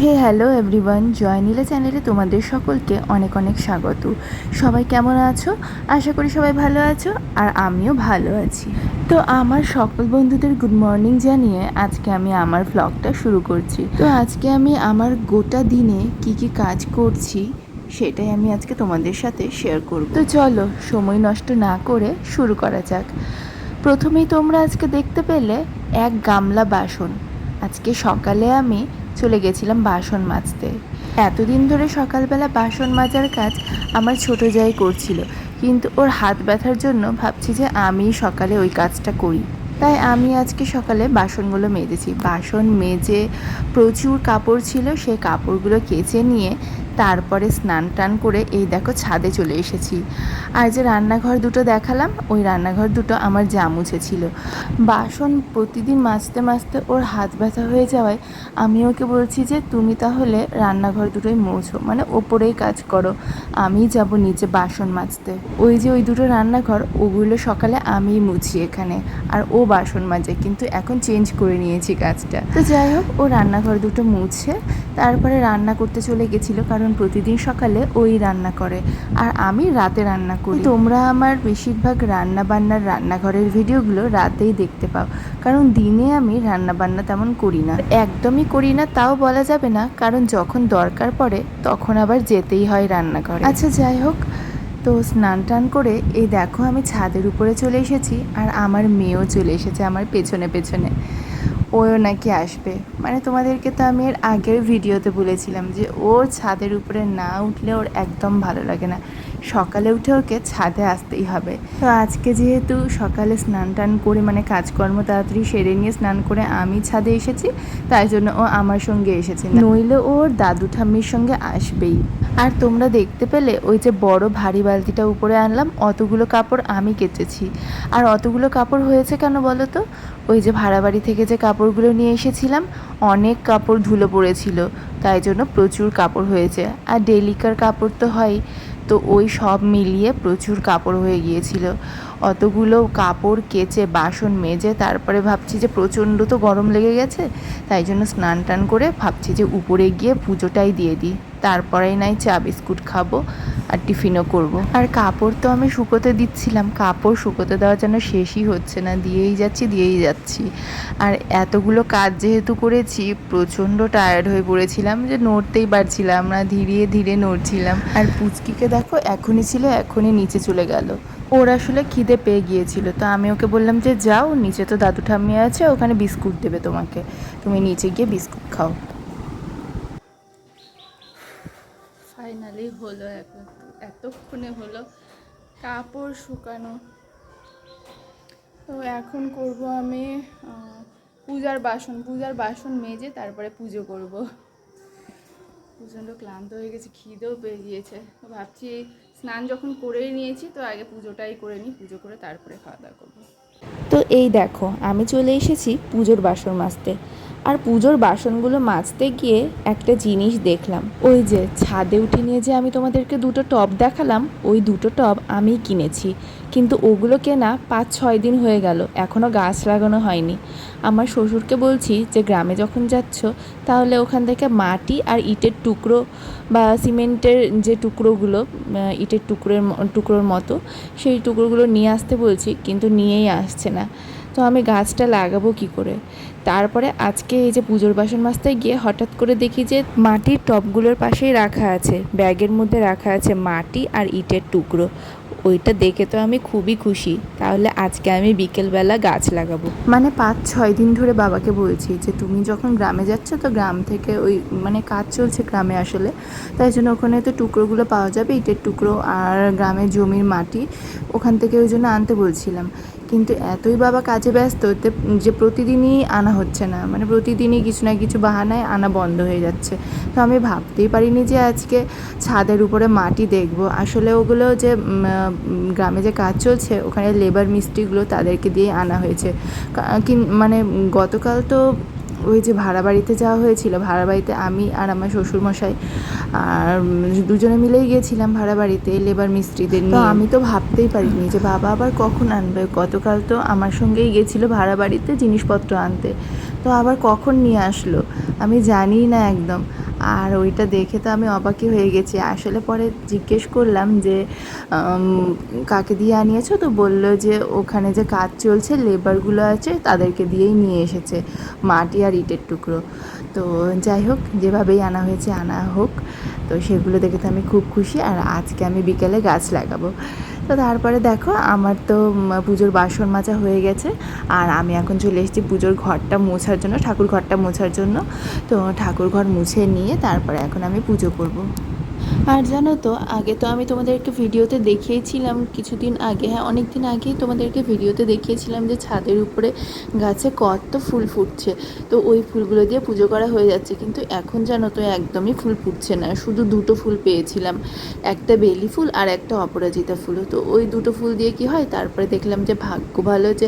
হে hello everyone, জয়নীলা চ্যানেলে তোমাদের সকলকে অনেক অনেক স্বাগত। সবাই কেমন আছো? আশা করি সবাই ভালো আছো আর আমিও ভালো আছি। তো আমার সকল বন্ধুদের গুড মর্নিং জানিয়ে আজকে আমি আমার ব্লগটা শুরু করছি। তো আজকে আমি আমার গোটা দিনে কি কি কাজ করছি সেটাই আমি আজকে তোমাদের সাথে শেয়ার করব। তো চলো, সময় নষ্ট না করে শুরু করা যাক। প্রথমেই তোমরা আজকে দেখতে পেলে এক গামলা বাসন। আজকে সকালে আমি চলে গেছিলাম বাসন মাজতে। এতদিন ধরে সকালবেলা বাসন মাজার কাজ আমার ছোট যাই করছিল, কিন্তু ওর হাত ব্যথার জন্য ভাবছি যে আমি সকালে ওই কাজটা করি। তাই আমি আজকে সকালে বাসনগুলো মেজেছি। বাসন মেজে প্রচুর কাপড় ছিল সেই কাপড়গুলো কেচে নিয়ে তারপরে স্নান টান করে এই দেখো ছাদে চলে এসেছি। আর যে রান্নাঘর দুটো দেখালাম, ওই রান্নাঘর দুটো আমার যা মুছেছিল বাসন প্রতিদিন মাজতে মাজতে ওর হাত ব্যথা হয়ে যাওয়ায় আমি ওকে বলছি যে, তুমি তাহলে রান্নাঘর দুটোই মোছো মানে ওপরেই কাজ করো, আমি যাব নিচে বাসন মাজতে। ওই যে ওই দুটো রান্নাঘর, ওগুলো সকালে আমিই মুছি এখানে, আর ও বাসন মাজে, কিন্তু এখন চেঞ্জ করে নিয়েছি কাজটা। তো যাই হোক, ও রান্নাঘর দুটো মুছে, তারপরে রান্না করতে চলে গেছিল, কারণ প্রতিদিন সকালে ওই রান্না করে, আর আমি রাতে রান্না করি। তোমরা আমার বেশিরভাগ রান্না বান্নার রান্নাঘরের ভিডিওগুলো রাতেই দেখতে পাও, কারণ দিনে আমি রান্না বান্না তেমন করি না। একদমই করি না, তাও বলা যাবে না, কারণ যখন দরকার পড়ে, তখন আবার যেতেই হয় রান্নাঘরে। আচ্ছা যাই হোক, তো স্নান টান করে, এই দেখো আমি ছাদের উপরে চলে এসেছি, আর আমার মেয়েও চলে এসেছে আমার পেছনে পেছনে। ওও নাকি আসবে। মানে তোমাদেরকে তো আমি এর আগের ভিডিওতে বলেছিলাম যে ওর ছাদের উপরে না উঠলে ওর একদম ভালো লাগে না। সকালে উঠে ওকে ছাদে আসতেই হবে। তো আজকে যেহেতু সকালে স্নান টান করে মানে কাজকর্ম তাড়াতাড়ি সেরে নিয়ে স্নান করে আমি ছাদে এসেছি, তাই জন্য ও আমার সঙ্গে এসেছে। নইলে ওর দাদু ঠাম্মির সঙ্গে আসবেই। আর তোমরা দেখতে পেলে ওই যে বড় ভারী বালতিটা উপরে আনলাম, অতগুলো কাপড় আমি কেচেছি। আর অতগুলো কাপড় হয়েছে কেন বলো তো? ওই যে ভাড়া বাড়ি থেকে যে কাপড়গুলো নিয়ে এসেছিলাম, অনেক কাপড় ধুলো পড়েছিল, তাই জন্য প্রচুর কাপড় হয়েছে। আর ডেলিকার কাপড় তো হয় তো ওই সব মিলিয়ে প্রচুর কাপড় হয়ে গিয়েছিল। অতগুলো কাপড় কেচে, বাসন মেজে, তারপরে ভাবছি যে প্রচণ্ড তো গরম লেগে গেছে, তাই জন্য স্নান টান করে ভাবছি যে উপরে গিয়ে পুজোটাই দিয়ে দিই। তারপরেই নাই চা, বিস্কুট খাব আর টিফিনও করব। আর কাপড় তো আমি শুকোতে দিচ্ছিলাম, কাপড় শুকোতে দেওয়া যেন শেষই হচ্ছে না, দিয়েই যাচ্ছি দিয়েই যাচ্ছি। আর এতগুলো কাজ যেহেতু করেছি, প্রচণ্ড টায়ার্ড হয়ে পড়েছিলাম যে নড়তেই পারছিলাম না, ধীরে ধীরে নড়ছিলাম। আর পুচকিকে দেখো, এখনই ছিল, এখনই নিচে চলে গেল। ওর আসলে খিদে পেয়ে গিয়েছিল, তো আমি ওকে বললাম যে যাও, নিচে তো দাদু ঠাম্মি আছে, ওখানে বিস্কুট দেবে তোমাকে। তুমি নিচে গিয়ে বিস্কুট খাও। ফাইনালি হলো এতক্ষণে হলো কাপড় শুকানো। তো এখন করব আমি পূজার বাসন। পূজার বাসন মেজে তারপরে পুজো করব। প্রচণ্ড ক্লান্ত হয়ে গেছে, খিদেও পেয়ে গিয়েছে। তো ভাবছি স্নান যখন করেই নিয়েছি, তো আগে পুজোটাই করে নিই, পুজো করে তারপরে খাওয়া দাওয়া করব। তো এই দেখো, আমি চলে এসেছি পুজোর বাসন মাজতে। আর পুজোর বাসনগুলো মাজতে গিয়ে একটা জিনিস দেখলাম। ওই যে ছাদে উঠে নিয়ে যে আমি তোমাদেরকে দুটো টব দেখালাম, ওই দুটো টব আমি কিনেছি। কিন্তু ওগুলো কেনা পাঁচ, ছয় দিন হয়ে গেল এখনও গাছ লাগানো হয়নি। আমার শ্বশুরকে বলছি যে, গ্রামে যখন যাচ্ছ, তাহলে ওখান থেকে মাটি আর ইটের টুকরো বা সিমেন্টের যে টুকরোগুলো ইটের টুকরোর টুকরোর মতো, সেই টুকরোগুলো নিয়ে আসতে বলছি, কিন্তু নিয়েই আসছে না। তো আমি গাছটা লাগাবো কি করে? তারপরে আজকে এই যে পুজোর বাসন মাজতে গিয়ে হঠাৎ করে দেখি যে মাটির টবগুলোর পাশেই রাখা আছে। ব্যাগের মধ্যে রাখা আছে মাটি আর ইটের টুকরো। ওইটা দেখে তো আমি খুবই খুশি। তাহলে আজকে আমি বিকেলবেলা গাছ লাগাবো। মানে পাঁচ, ছয় দিন ধরে বাবাকে বলছি যে তুমি যখন গ্রামে যাচ্ছ তো গ্রাম থেকে ওই মানে কাজ চলছে গ্রামে আসলে। তাই জন্য ওখানে তো টুকরোগুলো পাওয়া যাবে, ইটের টুকরো আর গ্রামের জমির মাটি। ওখান থেকে ওই জন্য আনতে বলছিলাম। কিন্তু এতই বাবা কাজে ব্যস্ত যে প্রতিদিনই আনা হচ্ছে না। মানে প্রতিদিনই কিছু না কিছু বাহানায় আনা বন্ধ হয়ে যাচ্ছে। তো আমি ভাবতেই পারিনি যে আজকে ছাদের উপরে মাটি দেখব। আসলে ওগুলো যে গ্রামে যে কাজ চলছে, ওখানে লেবার মিস্ত্রিগুলো তাদেরকে দিয়ে আনা হয়েছে। মানে গতকাল তো ওই যে ভাড়া বাড়িতে যাওয়া হয়েছিল ভাড়া বাড়িতে আমি আর আমার শ্বশুরমশাই আর দুজনে মিলেই গিয়েছিলাম ভাড়া বাড়িতে লেবার মিস্ত্রিদের নিয়ে। আমি তো ভাবতেই পারিনি যে বাবা আবার কখন আনবে? গতকাল তো আমার সঙ্গেই গেছিল ভাড়া বাড়িতে জিনিসপত্র আনতে। তো আবার কখন নিয়ে আসলো? আমি জানি না একদম। আর ওইটা দেখে তো আমি অবাকই হয়ে গেছি। আসলে পরে জিজ্ঞেস করলাম যে কাকে দিয়ে আনিয়েছো? তো বলল যে, ওখানে যে কাজ চলছে লেবারগুলো আছে, তাদেরকে দিয়েই নিয়ে এসেছে, মাটি আর ইটের টুকরো। তো যাই হোক যেভাবেই আনা হয়েছে আনা হোক। তো সেগুলো দেখে তো আমি খুব খুশি। আর আজকে আমি বিকেলে গাছ লাগাবো। তো তারপরে দেখো, আমার তো পুজোর বাসন মাজা হয়ে গেছে। আর আমি এখন চলে এসেছি পুজোর ঘরটা মোছার জন্য, ঠাকুর ঘরটা মোছার জন্য। তো ঠাকুর ঘর মুছে নিয়ে তারপরে এখন আমি পুজো করব। আর জানো তো, আগে তো আমি তোমাদেরকে ভিডিওতে দেখিয়েছিলাম কিছুদিন আগে হ্যাঁ অনেক দিন আগেই তোমাদেরকে ভিডিওতে দেখিয়েছিলাম যে ছাদের উপরে গাছে কত ফুল ফুটছে। তো ওই ফুলগুলো দিয়ে পুজো করা হয়ে যাচ্ছে, কিন্তু এখন জানো তো একদমই ফুল ফুটছে না, শুধু দুটো ফুল পেয়েছিলাম। একটা বেলি ফুল আর একটা অপরাজিতা ফুল। তো ওই দুটো ফুল দিয়ে কি হয়? তারপরে দেখলাম যে ভাগ্য ভালো যে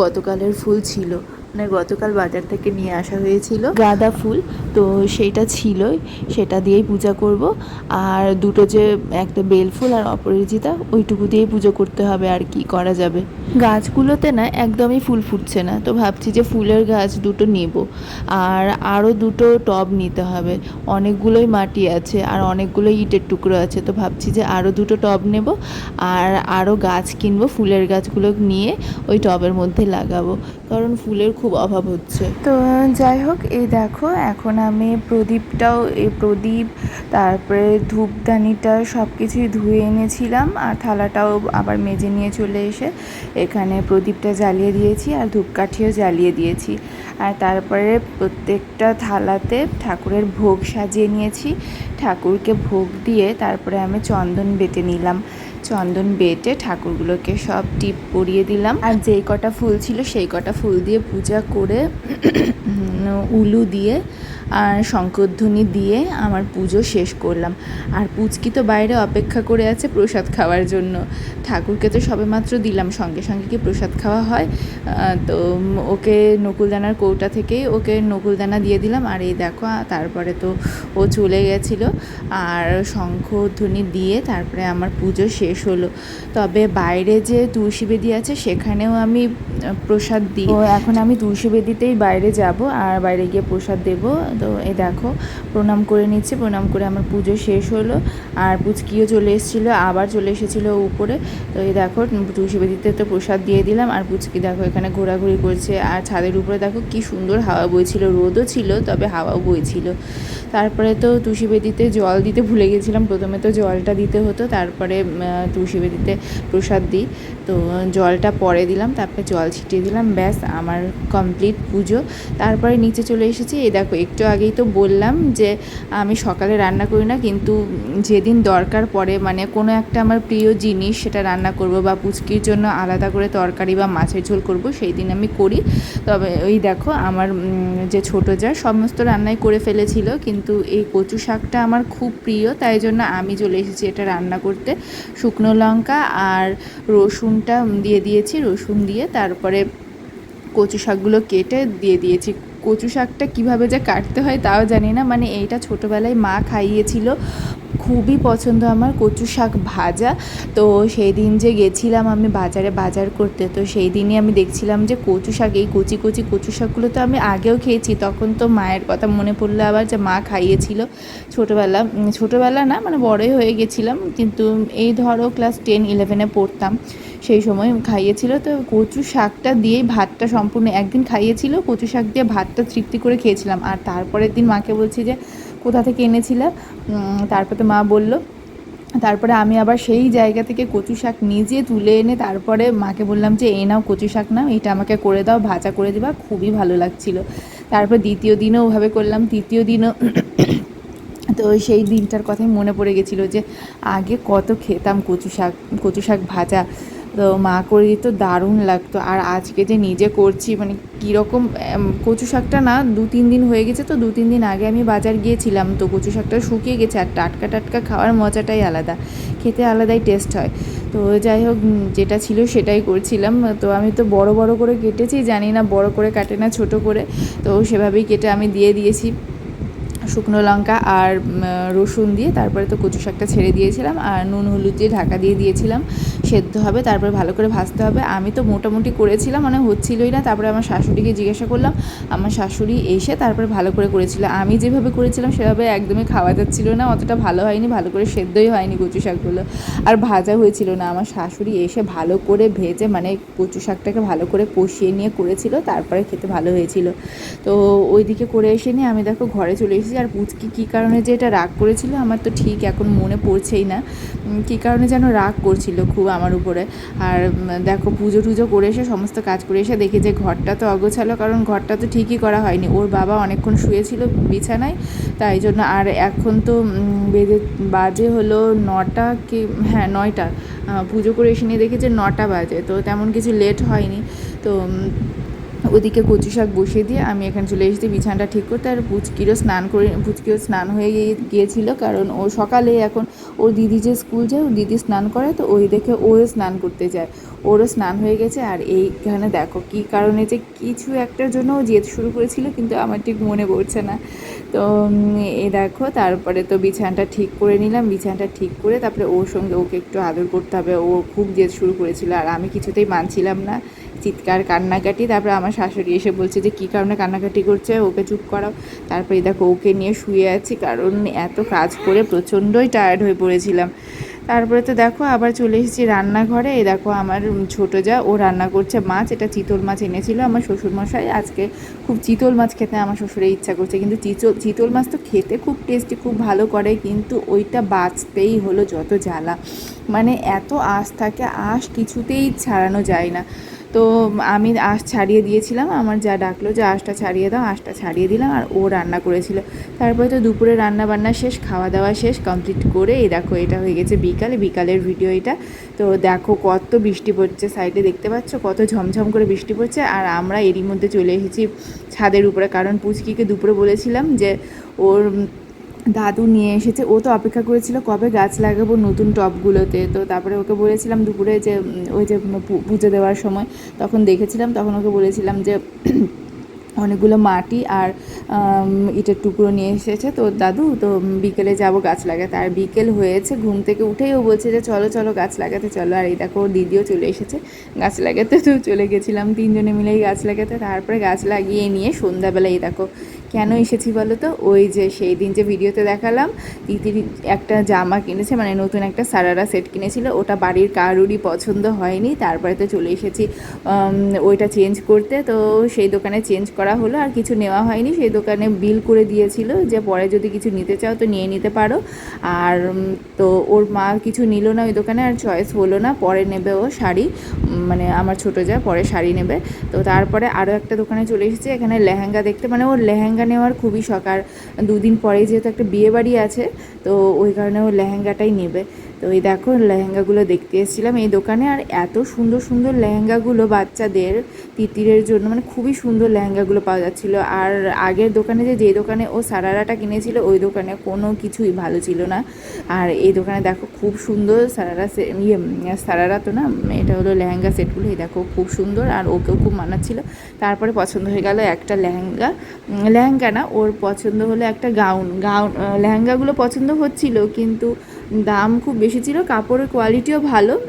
গতকালের ফুল ছিল। মানে গতকাল বাজার থেকে নিয়ে আসা হয়েছিল গাঁদা ফুল। তো সেইটা ছিলই, সেটা দিয়েই পূজা করব। আর দুটো যে একটা বেল ফুল আর অপরাজিতা, ওইটুকু দিয়েই পুজো করতে হবে আর কি করা যাবে। গাছগুলোতে না একদমই ফুল ফুটছে না, তো ভাবছি যে ফুলের গাছ দুটো নেব। আর আরও দুটো টব নিতে হবে। অনেকগুলোই মাটি আছে আর অনেকগুলো ইটের টুকরো আছে, তো ভাবছি যে আরও দুটো টব নেব। আর আরও গাছ কিনবো, ফুলের গাছগুলো নিয়ে ওই টবের মধ্যে লাগাবো। কারণ ফুলের খুব অভাব হচ্ছে। তো, যাই হোক, এই দেখো, এখন আমি প্রদীপটাও, এই প্রদীপ, তারপরে ধূপদানিটা সব কিছুই ধুয়ে এনেছিলাম, আর থালাটাও আবার মেজে নিয়ে চলে এসে এখানে প্রদীপটা জ্বালিয়ে দিয়েছি, আর ধূপকাঠিও জ্বালিয়ে দিয়েছি। আর তারপরে প্রত্যেকটা থালাতে ঠাকুরের ভোগ সাজিয়ে নিয়েছি। ঠাকুরকে ভোগ দিয়ে তারপরে আমি চন্দন বেটে নিলাম। চন্দন বেটে ঠাকুরগুলোকে সব টিপ পরিয়ে দিলাম। আর যেই কটা ফুল ছিল সেই কটা ফুল দিয়ে পূজা করে উলু দিয়ে আর শঙ্করধ্বনি দিয়ে আমার পুজো শেষ করলাম। আর পুচকি তো বাইরে অপেক্ষা করে আছে প্রসাদ খাওয়ার জন্য। ঠাকুরকে তো সবেমাত্র দিলাম, সঙ্গে সঙ্গে কি প্রসাদ খাওয়া হয়? তো ওকে নকুলদানার কৌটা থেকেই ওকে নকুলদানা দিয়ে দিলাম। আর এই দেখো তারপরে তো ও চলে গেছিল। আর শঙ্খধ্বনি দিয়ে তারপরে আমার পুজো শেষ হলো। তবে বাইরে যে তুলসী বেদি আছে, সেখানেও আমি প্রসাদ দিই। এখন আমি তুলসী বেদিতেই বাইরে যাব। আর বাইরে গিয়ে প্রসাদ দেব। তো এই দেখো প্রণাম করে নিচ্ছে প্রণাম করে আমার পুজো শেষ হলো। আর পুচকিও চলে এসেছিল আবার চলে এসেছিল উপরে। তো এই দেখো তুলসী বেদিতে তো প্রসাদ দিয়ে দিলাম। আর পুচকি দেখো এখানে ঘোরাঘুরি করছে। আর ছাদের উপরে দেখো কি সুন্দর হাওয়া বইছিল। রোদও ছিল তবে হাওয়াও বইছিল। তারপরে তো তুলসী বেদিতে জল দিতে ভুলে গেছিলাম। প্রথমে তো জলটা দিতে হতো তারপরে উম, আহ, তুলসী বেদিতে প্রসাদ দিই। তো জলটা পরে দিলাম, তারপরে জল ছিটিয়ে দিলাম, ব্যাস আমার কমপ্লিট পুজো। তারপরে নিচে চলে এসেছি, এই দেখো, একটু আগেই তো বললাম যে আমি সকালে রান্না করি না, কিন্তু যেদিন দরকার পড়ে মানে কোনো একটা আমার প্রিয় জিনিস সেটা রান্না করব বা পুচকির জন্য আলাদা করে তরকারি বা মাছের ঝোল করব, সেই দিন আমি করি। তবে ওই দেখো, আমার যে ছোটো যা, সমস্ত রান্নাই করে ফেলেছিল, কিন্তু এই কচু শাকটা আমার খুব প্রিয়, তাই জন্য আমি চলে এসেছি এটা রান্না করতে। শুকনো লঙ্কা আর রসুনটা দিয়ে দিয়েছি, রসুন দিয়ে তারপরে কচু শাকগুলো কেটে দিয়ে দিয়েছি। কচু শাকটা কীভাবে যে কাটতে হয় তাও জানি না মানে এইটা ছোটোবেলায় মা খাইয়েছিল। খুবই পছন্দ আমার কচু শাক ভাজা। তো সেই দিন যে গেছিলাম আমি বাজারে বাজার করতে, তো সেই দিনই আমি দেখছিলাম যে কচু শাক, এই কচি কচি কচু শাকগুলো তো আমি আগেও খেয়েছি, তখন তো মায়ের কথা মনে পড়ল আবার যে মা খাইয়েছিল ছোটোবেলা। ছোটোবেলা না মানে বড়ই হয়ে গেছিলাম, কিন্তু এই ধরো ক্লাস টেন ইলেভেনে পড়তাম, সেই সময় খাইয়েছিল। তো কচু শাকটা দিয়েই ভাতটা সম্পূর্ণ, একদিন খাইয়েছিল, কচু শাক দিয়ে ভাতটা তৃপ্তি করে খেয়েছিলাম। আর তারপরের দিন মাকে বলছি যে কোথা থেকে এনেছিলে? তারপরে তো মা বলল, তারপরে আমি আবার সেই জায়গা থেকে কচু শাক নিজে তুলে এনে তারপরে মাকে বললাম যে, এই নাও কচু শাক নাও, এটা আমাকে করে দাও, ভাজা করে দিবা, খুবই ভালো লাগছিল। তারপর দ্বিতীয় দিনও ওভাবে করলাম। তৃতীয় দিনও তো সেই দিনটার কথাই মনে পড়ে গেছিল যে, আগে কত খেতাম কচু শাক কচু শাক ভাজা। তো মা করে দিত, দারুণ লাগতো। আর আজকে যে নিজে করছি মানে কীরকম কচু শাকটা না দু তিন দিন হয়ে গেছে তো, দু তিন দিন আগে আমি বাজার গিয়েছিলাম তো কচু শাকটা শুকিয়ে গেছে আর টাটকা টাটকা খাওয়ার মজাটাই আলাদা, খেতে আলাদাই টেস্ট হয়। তো যাই হোক যেটা ছিল সেটাই করছিলাম। তো আমি তো বড় বড় করে কেটেছি, জানি না বড় করে কাটে না ছোট করে, তো সেভাবেই কেটে আমি দিয়ে দিয়েছি। শুকনো লঙ্কা আর রসুন দিয়ে তারপরে তো কচু শাকটা ছেড়ে দিয়েছিলাম আর নুন হলুদ দিয়ে ঢাকা দিয়ে দিয়েছিলাম। সেদ্ধ হবে, তারপরে ভালো করে ভাজতে হবে। আমি তো মোটামুটি করেছিলাম মানে হচ্ছিলই না। তারপরে আমার শাশুড়িকে জিজ্ঞাসা করলাম, আমার শাশুড়ি এসে তারপরে ভালো করে করেছিল। আমি যেভাবে করেছিলাম, সেভাবে একদমই খাওয়া যাচ্ছিল না, অতটা ভালো হয়নি, ভালো করে সেদ্ধই হয়নি কচু শাকগুলো। আর ভাজা হয়েছিল না। আমার শাশুড়ি এসে ভালো করে ভেজে মানে কচু শাকটাকে ভালো করে কষিয়ে নিয়ে করেছিল, তারপরে খেতে ভালো হয়েছিল। তো ওইদিকে করে এসে নিয়ে আমি দেখো ঘরে চলে এসেছি। আর পুচকি কী কারণে যে এটা রাগ করেছিল আমার তো ঠিক এখন মনে পড়ছেই না। কী কারণে যেন রাগ করছিল খুব আমার উপরে। আর দেখো পুজো টুজো করে এসে, সমস্ত কাজ করে এসে দেখি যে ঘরটা তো অগোছালো, কারণ ঘরটা তো ঠিকই করা হয়নি। ওর বাবা অনেকক্ষণ শুয়েছিল বিছানায়, তাই জন্য আর এখন তো বেজে, বাজে হলো নটা কি হ্যাঁ নয়টা। পুজো করে এসে নিয়ে দেখি যে নটা বাজে, তো তেমন কিছু লেট হয়নি। তো ওদিকে কচু শাক বসিয়ে দিয়ে আমি এখানে চলে এসেছি বিছানাটা ঠিক করতে। আর পুচকিরও স্নান করে, পুচকিও স্নান হয়ে গিয়ে- গিয়েছিল কারণ ও সকালে এখন ওর দিদি যে স্কুল যায় ওর দিদি স্নান করে, তো ওই দেখে ওও স্নান করতে যায়। ওরও স্নান হয়ে গেছে আর এইখানে দেখো কী কারণে যে কিছু একটার জন্য ও জেদ শুরু করেছিল কিন্তু আমার ঠিক মনে পড়ছে না। তো এ দেখো তারপরে তো বিছানাটা ঠিক করে নিলাম, বিছানাটা ঠিক করে তারপরে ওর সঙ্গে ওকে একটু আদর করতে হবে। ও খুব জেদ শুরু করেছিল আর আমি কিছুতেই মানছিলাম না। চিৎকার, কান্নাকাটি। তারপরে আমার শাশুড়ি এসে বলছে যে, কী কারণে কান্নাকাটি করছে? ওকে চুপ করাও। তারপরে দেখো, ওকে নিয়ে শুয়ে আছি কারণ এত কাজ করে প্রচণ্ডই টায়ার্ড হয়ে পড়েছিলাম। তারপরে তো দেখো, আবার চলে এসেছি রান্নাঘরে। এই দেখো, আমার ছোটো যা, ও রান্না করছে মাছ। এটা চিতল মাছ এনেছিল আমার শ্বশুরমশাই। আজকে খুব চিতল মাছ খেতে আমার শ্বশুরের ইচ্ছা করছে। কিন্তু চিতল চিতল মাছ তো খেতে খুব টেস্টি খুব ভালো করে। কিন্তু ওইটা বাঁচতেই হলো যত জ্বালা। মানে এত আশ থাকে, আশ কিছুতেই ছাড়ানো যায় না। তো আমি আঁশ ছাড়িয়ে দিয়েছিলাম, আমার যা ডাকলো যে আঁশটা ছাড়িয়ে দাও, আঁশটা ছাড়িয়ে দিলাম আর ও রান্না করেছিল। তারপরে তো দুপুরে রান্না বান্না শেষ খাওয়া দাওয়া শেষ কমপ্লিট করে, এই দেখো এটা হয়ে গেছে বিকালে, বিকালের ভিডিও এটা। তো দেখো কত বৃষ্টি পড়ছে সাইডে দেখতে পাচ্ছ? কত ঝমঝম করে বৃষ্টি পড়ছে আর আমরা এরই মধ্যে চলে এসেছি ছাদের উপরে। কারণ পুচকিকে দুপুরে বলেছিলাম যে ওর দাদু নিয়ে এসেছে। ও তো অপেক্ষা করেছিল কবে গাছ লাগাবো নতুন টবগুলোতে তো তারপরে ওকে বলেছিলাম দুপুরে যে ওই যে পুজো দেওয়ার সময়। তখন দেখেছিলাম, তখন ওকে বলেছিলাম যে, অনেকগুলো মাটি আর ইটের টুকরো নিয়ে এসেছে। তো দাদু, তো বিকেলে যাব গাছ লাগাতে। আর বিকেল হয়েছে, ঘুম থেকে উঠেই ও বলছে যে, চলো চলো গাছ লাগাতে, চলো। আর এই দেখো দিদিও চলে এসেছে গাছ লাগাতে। তো চলে গেছিলাম তিনজনে মিলেই গাছ লাগাতে। তারপরে গাছ লাগিয়ে নিয়ে সন্ধ্যাবেলা এই দেখো কেন এসেছি বলো তো? ওই যে সেই দিন যে ভিডিওতে দেখালাম তিতির একটা জামা কিনেছে মানে নতুন একটা সারারা সেট কিনেছিল, ওটা বাড়ির কারুরই পছন্দ হয়নি। তারপরে তো চলে এসেছি ওইটা চেঞ্জ করতে। তো সেই দোকানে চেঞ্জ করা হলো, আর কিছু নেওয়া হয়নি। সেই দোকানে বিল করে দিয়েছিল যে পরে যদি কিছু নিতে চাও তো নিয়ে নিতে পারো। আর তো ওর মা কিছু নিল না ওই দোকানে, আর চয়েস হলো না, পরে নেবে ও শাড়ি। মানে আমার ছোটো যা, পরে শাড়ি নেবে। তো তারপরে আরও একটা দোকানে চলে এসেছে, এখানে লেহেঙ্গা দেখতে। মানে ওর লেহেঙ্গা নেওয়ার খুবই শখ। আর দুদিন পরেই যেহেতু একটা বিয়ে বাড়ি আছে, তো ওই কারণে ও লেহেঙ্গাটাই নেবে। তো এই দেখো, লেহেঙ্গাগুলো দেখতে এসেছিলাম এই দোকানে। আর এত সুন্দর সুন্দর লেহেঙ্গাগুলো বাচ্চাদের তিতিরের জন্য মানে খুবই সুন্দর লেহেঙ্গাগুলো পাওয়া যাচ্ছিল। আর আগের দোকানে যে যে দোকানে ও সারারাটা কিনেছিল, ওই দোকানে কোনো কিছুই ভালো ছিল না। আর এই দোকানে দেখো, খুব সুন্দর সারারা ইয়ে সারারা তো না, এটা হলো লেহেঙ্গা সেটগুলো, এই দেখো, খুব সুন্দর। আর ওকেও খুব মানাচ্ছিল। তারপরে পছন্দ হয়ে গেল একটা লেহেঙ্গা। লেহেঙ্গা না, ওর পছন্দ হলো একটা গাউন। গাউন, লেহেঙ্গাগুলো পছন্দ হচ্ছিল, কিন্তু দাম খুব বেশি ছিল, কাপড়ের কোয়ালিটিও ভালো।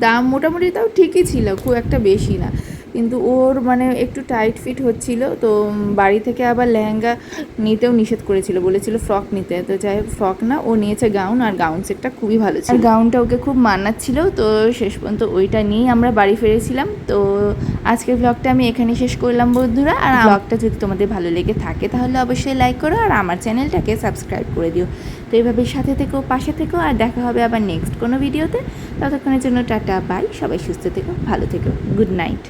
দাম মোটামুটি তাও ঠিকই ছিল, খুব একটা বেশি না। কিন্তু ওর মানে একটু টাইট ফিট হচ্ছিল তো বাড়ি থেকে আবার লেহেঙ্গা নিতেও নিষেধ করেছিল বলেছিল ফ্রক নিতে। তো যাই হোক ফ্রক না ও নিয়েছে গাউন আর গাউন সেটটা খুবই ভালো ছিল। গাউনটা ওকে খুব মানাচ্ছিল তো শেষ পর্যন্ত ওইটা নিয়েই আমরা বাড়ি ফিরেছিলাম। তো আজকের ব্লগটা আমি এখানে শেষ করলাম বন্ধুরা আর ব্লগটা যদি তোমাদের ভালো লেগে থাকে তাহলে অবশ্যই লাইক করো আর আমার চ্যানেলটাকে সাবস্ক্রাইব করে দিও। তো এইভাবে সাথে থেকো পাশে থেকো আর দেখা হবে আবার নেক্সট কোনো ভিডিওতে ততক্ষণের জন্য টাটা বাই সবাই সুস্থ থেকো ভালো থেকো। Good night